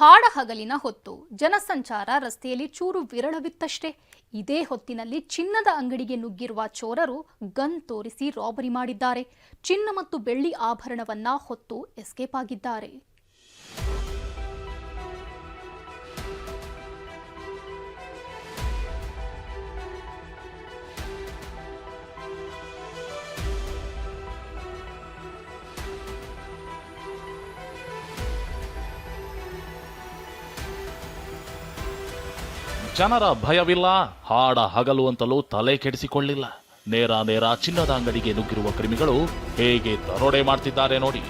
ಹಾಡ ಹಗಲಿನ ಹೊತ್ತು ಜನಸಂಚಾರ ರಸ್ತೆಯಲ್ಲಿ ಚೂರು ವಿರಳವಿತ್ತಷ್ಟೇ. ಇದೇ ಹೊತ್ತಿನಲ್ಲಿ ಚಿನ್ನದ ಅಂಗಡಿಗೆ ನುಗ್ಗಿರುವ ಚೋರರು ಗನ್ ತೋರಿಸಿ ರಾಬರಿ ಮಾಡಿದ್ದಾರೆ. ಚಿನ್ನ ಮತ್ತು ಬೆಳ್ಳಿ ಆಭರಣವನ್ನ ಹೊತ್ತು ಎಸ್ಕೇಪ್ ಆಗಿದ್ದಾರೆ. ಜನರ ಭಯವಿಲ್ಲ, ಹಾಡ ಹಗಲು ಅಂತಲೂ ತಲೆ ಕೆಡಿಸಿಕೊಳ್ಳಿಲ್ಲ. ನೇರ ನೇರ ಚಿನ್ನದ ಅಂಗಡಿಗೆ ನುಗ್ಗಿರುವ ಕ್ರಿಮಿಗಳು ಹೇಗೆ ದರೋಡೆ ಮಾಡ್ತಿದ್ದಾರೆ ನೋಡಿ.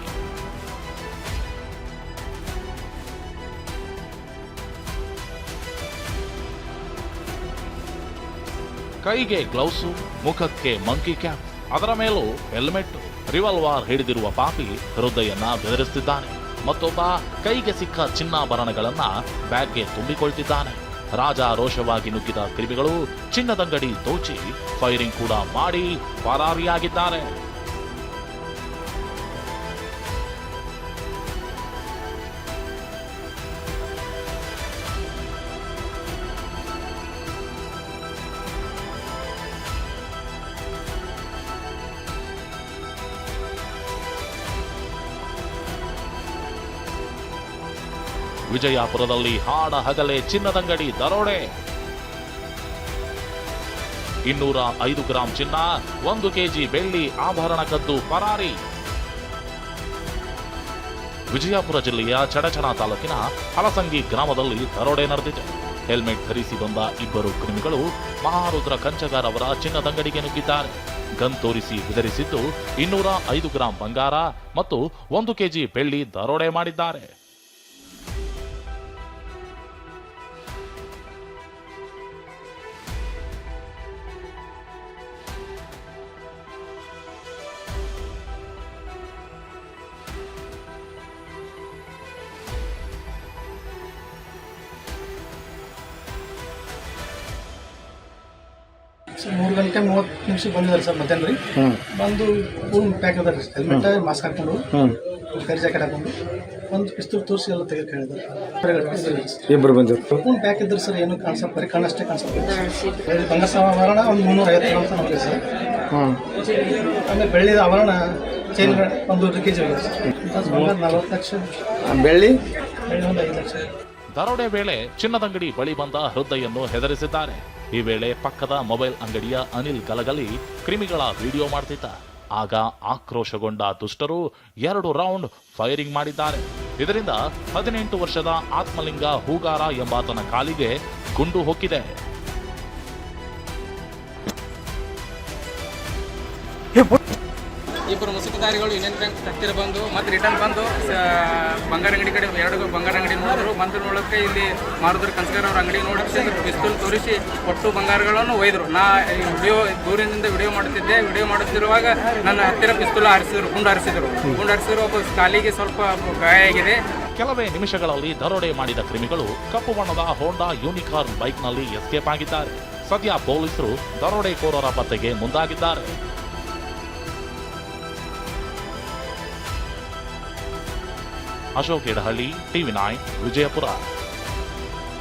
ಕೈಗೆ ಗ್ಲೌಸು, ಮುಖಕ್ಕೆ ಮಂಕಿ ಕ್ಯಾಪ್, ಅದರ ಮೇಲೂ ಹೆಲ್ಮೆಟ್, ರಿವಾಲ್ವಾರ್ ಹಿಡಿದಿರುವ ಪಾಪಿ ಹೃದಯನ್ನ ಬೆದರಿಸುತ್ತಿದ್ದಾನೆ. ಮತ್ತೊಬ್ಬ ಕೈಗೆ ಸಿಕ್ಕ ಚಿನ್ನಾಭರಣಗಳನ್ನ ಬ್ಯಾಗ್ಗೆ ತುಂಬಿಕೊಳ್ತಿದ್ದಾನೆ. ರಾಜಾರೋಷವಾಗಿ ನುಗ್ಗಿದ ಕ್ರಿಮಿಗಳು ಚಿನ್ನದಂಗಡಿ ದೋಚಿ ಫೈರಿಂಗ್ ಕೂಡ ಮಾಡಿ ಪರಾರಿಯಾಗಿದ್ದಾರೆ. ವಿಜಯಪುರದಲ್ಲಿ ಹಾಡ ಹಗಲೆ ಚಿನ್ನದಂಗಡಿ ದರೋಡೆ. ಇನ್ನೂರ ಐದು ಗ್ರಾಂ ಚಿನ್ನ, ಒಂದು ಕೆಜಿ ಬೆಳ್ಳಿ ಆಭರಣ ಕದ್ದು ಪರಾರಿ. ವಿಜಯಪುರ ಜಿಲ್ಲೆಯ ಚಡಚಣ ತಾಲೂಕಿನ ಹಲಸಂಗಿ ಗ್ರಾಮದಲ್ಲಿ ದರೋಡೆ ನಡೆದಿದೆ. ಹೆಲ್ಮೆಟ್ ಧರಿಸಿ ಬಂದ ಇಬ್ಬರು ಕ್ರಿಮಿಗಳು ಮಹಾರುದ್ರ ಕಂಚಗಾರ್ ಅವರ ಚಿನ್ನದಂಗಡಿಗೆ ನುಗ್ಗಿದ್ದಾರೆ. ಗನ್ ತೋರಿಸಿ ಬೆದರಿಸಿದ್ದು ಇನ್ನೂರ ಐದು ಗ್ರಾಂ ಬಂಗಾರ ಮತ್ತು ಒಂದು ಕೆಜಿ ಬೆಳ್ಳಿ ದರೋಡೆ ಮಾಡಿದ್ದಾರೆ. ಮೂರು ಗಂಟೆ ಮೂವತ್ತು ನಿಮಿಷಕ್ಕೆ ಬಂದಿದ್ದಾರೆ ಸರ್ ಮಧ್ಯಾಹ್ನ ರೀ. ಬಂದು ಫೋನ್ ಪ್ಯಾಕ್ ಅದ ರೀ ಹೆಲ್ಮೆಟ್ ಮಾಸ್ಕ್ ಹಾಕೊಂಡು ಕರಿ ಜಾಕೆಟ್ ಹಾಕೊಂಡು ಒಂದು ಪಿಸ್ತೂಲ್ ತೋರಿಸಿ ಎಲ್ಲ ತೆಗೆದು ಕೇಳಿದ್ರು ಇಬ್ಬರು ಬಂದರು ಫೋನ್ ಪ್ಯಾಕ್ ಇದ್ರು ಸರ್. ಏನು ಕಾಣಿಸೋ ಬರೀ ಕಣ್ಣಷ್ಟೇ ಕಾಣಿಸುತ್ತೆ ಬಂಗಾರ ಆವರಣ ಒಂದು ಮುನ್ನೂರ ಐವತ್ತು ಗ್ರಾಮ್ ತನಕ ಸರ್. ಆಮೇಲೆ ಬೆಳ್ಳಿದ ಆವರಣ ಚೈನ್ ಒಂದು ಕೆ ಜಿ ಹೋಗಿದೆ ಸರ್. ಬಂಗಾರ ನಲ್ವತ್ತು ಲಕ್ಷ. ಬೆಳ್ಳಿ? ಬೆಳ್ಳಿ ಒಂದು ಐದು ಲಕ್ಷ. ದರೋಡೆ ವೇಳೆ ಚಿನ್ನದಂಗಡಿ ಬಳಿ ಬಂದ ಹೃದಯನ್ನು ಹೆದರಿಸಿದ್ದಾರೆ. ಈ ವೇಳೆ ಪಕ್ಕದ ಮೊಬೈಲ್ ಅಂಗಡಿಯ ಅನಿಲ್ ಗಲಗಲಿ ಕ್ರಿಮಿಗಳ ವಿಡಿಯೋ ಮಾಡ್ತಿದ್ದ. ಆಗ ಆಕ್ರೋಶಗೊಂಡ ದುಷ್ಟರು ಎರಡು ರೌಂಡ್ ಫೈರಿಂಗ್ ಮಾಡಿದ್ದಾರೆ. ಇದರಿಂದ ಹದಿನೆಂಟು ವರ್ಷದ ಆತ್ಮಲಿಂಗ ಹೂಗಾರ ಎಂಬಾತನ ಕಾಲಿಗೆ ಗುಂಡು ಹೊಕ್ಕಿದೆ. ಇಬ್ಬರು ಮುಸುಕುದಾರಿಗಳು ಯೂನಿಯನ್ ಬ್ಯಾಂಕ್ ಹತ್ತಿರ ಬಂದು ಮತ್ತೆ ರಿಟರ್ನ್ ಬಂದು ಬಂಗಾರ ಅಂಗಡಿ ಕಡೆ, ಎರಡು ಬಂಗಾರ ಅಂಗಡಿ ನೋಡಿದ್ರು. ಬಂದು ನೋಡೋಕೆ ಇಲ್ಲಿ ಮಾರುದ್ರ ಕನ್ಸ್ಕರ್ ಅವ್ರ ಅಂಗಡಿ ನೋಡಕ್ಕೆ ಪಿಸ್ತೂಲ್ ತೋರಿಸಿ ಒಟ್ಟು ಬಂಗಾರಗಳನ್ನು ಒಯ್ದರು. ನಾ ವಿಡಿಯೋ ದೂರಿನಿಂದ ವಿಡಿಯೋ ಮಾಡುತ್ತಿದ್ದೆ. ವಿಡಿಯೋ ಮಾಡುತ್ತಿರುವಾಗ ನನ್ನ ಹತ್ತಿರ ಪಿಸ್ತೂಲ್ ಹಾರಿಸಿದ್ರು ಗುಂಡು ಹಾರಿಸಿದ್ರು ಗುಂಡು ಒಬ್ಬ ಕಾಲಿಗೆ ಸ್ವಲ್ಪ ಗಾಯ ಆಗಿದೆ. ಕೆಲವೇ ನಿಮಿಷಗಳಲ್ಲಿ ದರೋಡೆ ಮಾಡಿದ ಕ್ರಿಮಿಗಳು ಕಪ್ಪು ಬಣ್ಣದ ಹೋಂಡಾ ಯೂನಿಕಾರ್ನ್ ಬೈಕ್ನಲ್ಲಿ ಎಸ್ಕೇಪ್ ಆಗಿದ್ದಾರೆ. ಸದ್ಯ ಪೊಲೀಸರು ದರೋಡೆಕೋರರ ಪತ್ತೆಗೆ ಮುಂದಾಗಿದ್ದಾರೆ. Ashok Edahalli TV nine Vijayapura.